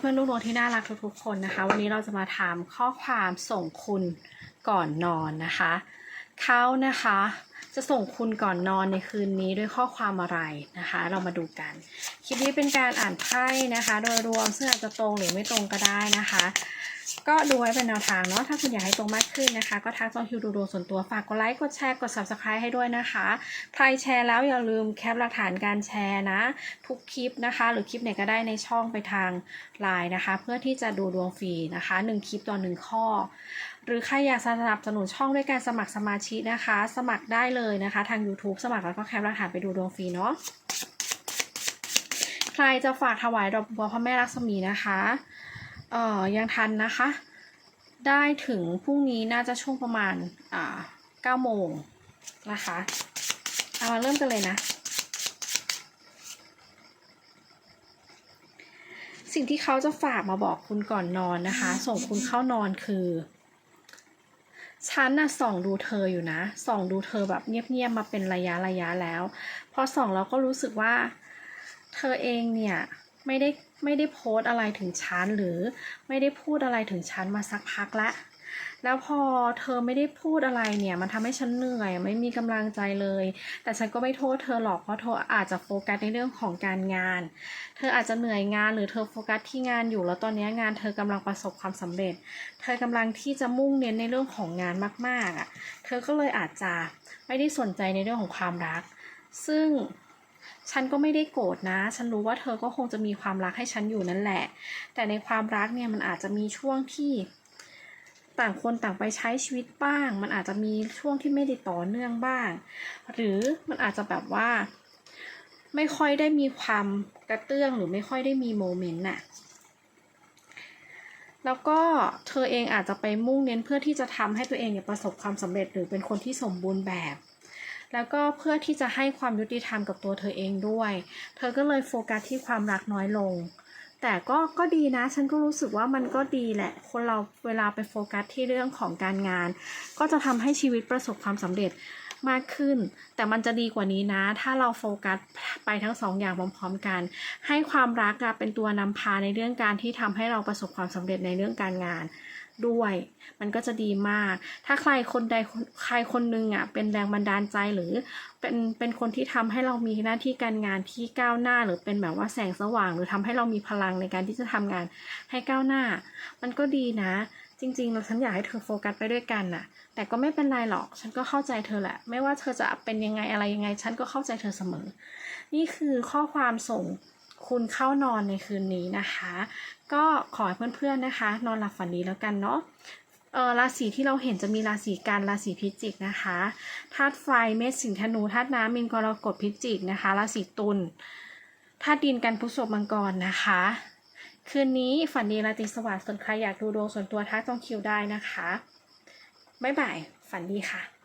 พื่อนๆลูกน้องที่น่ารักทุกๆคนนะคะ วันนี้เราจะมาถามข้อความส่งคุณก่อนนอนนะคะ เขานะคะ จะส่งคุณก่อนนอนในคืนนี้ด้วยข้อความอะไรนะคะ เรามาดูกัน คลิปนี้เป็นการอ่านไพ่นะคะ โดยรวมซึ่งอาจจะตรงหรือไม่ตรงก็ได้นะคะ ก็ดูไว้เป็นแนวทางเนาะถ้าคุณอยากให้ตรงมากขึ้นนะคะ ก็ทักจองคิวดูดวงส่วนตัวฝากกดไลค์กดแชร์กด subscribe ให้ด้วยนะคะใครแชร์แล้วอย่าลืมแคปหลักฐานการแชร์นะ ทุกคลิปนะคะ หรือคลิปไหนก็ได้ในช่องไปทางไลน์นะคะ เพื่อที่จะดูดวงฟรีนะคะ1คลิปต่อ1ข้อ หรือใครอยากสนับสนุนช่องด้วยการสมัครสมาชิกนะคะ สมัครได้เลยนะคะ ทาง YouTube สมัครแล้วก็แคปหลักฐานไปดูดวงฟรีเนาะใครจะฝากถวายดอกบัวพระแม่ลักษมีนะคะเอ่อยังทันนะคะ ได้ถึงพรุ่งนี้น่าจะช่วงประมาณอ่า9โมงนะคะเอามาเริ่มกันเลยนะ สิ่งที่เขาจะฝากมาบอกคุณก่อนนอนนะคะ ส่งคุณเข้านอนคือ ฉันน่ะส่องดูเธออยู่นะ ส่องดูเธอแบบเงียบๆมาเป็นระยะระยะแล้ว พอส่องแล้วก็รู้สึกว่า เธอเองเนี่ยไม่ได้ไม่ได้โพสต์อะไรถึงฉันหรือไม่ได้พูดอะไรถึงฉันมาสักพักละ แล้วพอเธอไม่ได้พูดอะไรเนี่ย มันทำให้ฉันเหนื่อย ไม่มีกำลังใจเลย แต่ฉันก็ไม่โทษเธอหรอกเพราะเธออาจจะโฟกัสในเรื่องของการงาน เธออาจจะเหนื่อยงานหรือเธอโฟกัสที่งานอยู่ แล้วตอนนี้งานเธอกำลังประสบความสำเร็จ เธอกำลังที่จะมุ่งเน้นในเรื่องของงานมากๆอะ เธอก็เลยอาจจะไม่ได้สนใจในเรื่องของความรัก ซึ่งฉันก็ไม่ได้โกรธนะ ฉันรู้ว่าเธอก็คงจะมีความรักให้ฉันอยู่นั่นแหละ แต่ในความรักเนี่ยมันอาจจะมีช่วงที่ ต่างคนต่างไปใช้ชีวิตบ้าง มันอาจจะมีช่วงที่ไม่ได้ต่อเนื่องบ้าง หรือมันอาจจะแบบว่า ไม่ค่อยได้มีความกระเตื้องหรือไม่ค่อยได้มีโมเมนต์น่ะแล้วก็เธอเองอาจจะไปมุ่งเน้นเพื่อที่จะทำให้ตัวเองเนี่ยประสบความสำเร็จหรือเป็นคนที่สมบูรณ์แบบ แล้วก็เพื่อที่จะให้ความยุติธรรมกับตัวเธอเองด้วย เธอก็เลยโฟกัสที่ความรักน้อยลง แต่ก็ก็ดีนะ ฉันก็รู้สึกว่ามันก็ดีแหละ คนเราเวลาไปโฟกัสที่เรื่องของการงาน ก็จะทำให้ชีวิตประสบความสำเร็จมากขึ้น แต่มันจะดีกว่านี้นะ ถ้าเราโฟกัสไปทั้งสองอย่างพร้อมๆกัน ให้ความรักเป็นตัวนำพาในเรื่องการที่ทำให้เราประสบความสำเร็จในเรื่องการงาน ด้วย มันก็จะดีมาก ถ้าใครคนใดใครคนหนึงอะเป็นแรงบันดาลใจหรือเป็นเป็นคนที่ทำให้เรามีหน้าที่การงานที่ก้าวหน้า หรือเป็นแบบว่าแสงสว่าง หรือทำให้เรามีพลังในการที่จะทำงานให้ก้าวหน้า มันก็ดีนะ จริงๆเราฉันอยากให้เธอโฟกัสไปด้วยกันน่ะ แต่ก็ไม่เป็นไรหรอก ฉันก็เข้าใจเธอแหละ ไม่ว่าเธอจะเป็นยังไงอะไรยังไง ฉันก็เข้าใจเธอเสมอ นี่คือข้อความส่ง คุณเข้านอนในคืนนี้นะคะ ก็ขอให้เพื่อนๆนะคะ นอนหลับฝันดีแล้วกันเนาะเออราศีที่เราเห็นจะมีราศีกันราศีพิจิกนะคะธาตุไฟเมษสิงห์ธนูธาตุน้ำมินกรกฎพิจิกนะคะราศีตุลธาตุดินกันพุษบมังกรนะคะ คืนนี้ฝันดีราตรีสวัสดิ์ส่วนใครอยากดูดวงส่วนตัวทักจองคิวได้นะคะบ๊ายบายฝันดีค่ะ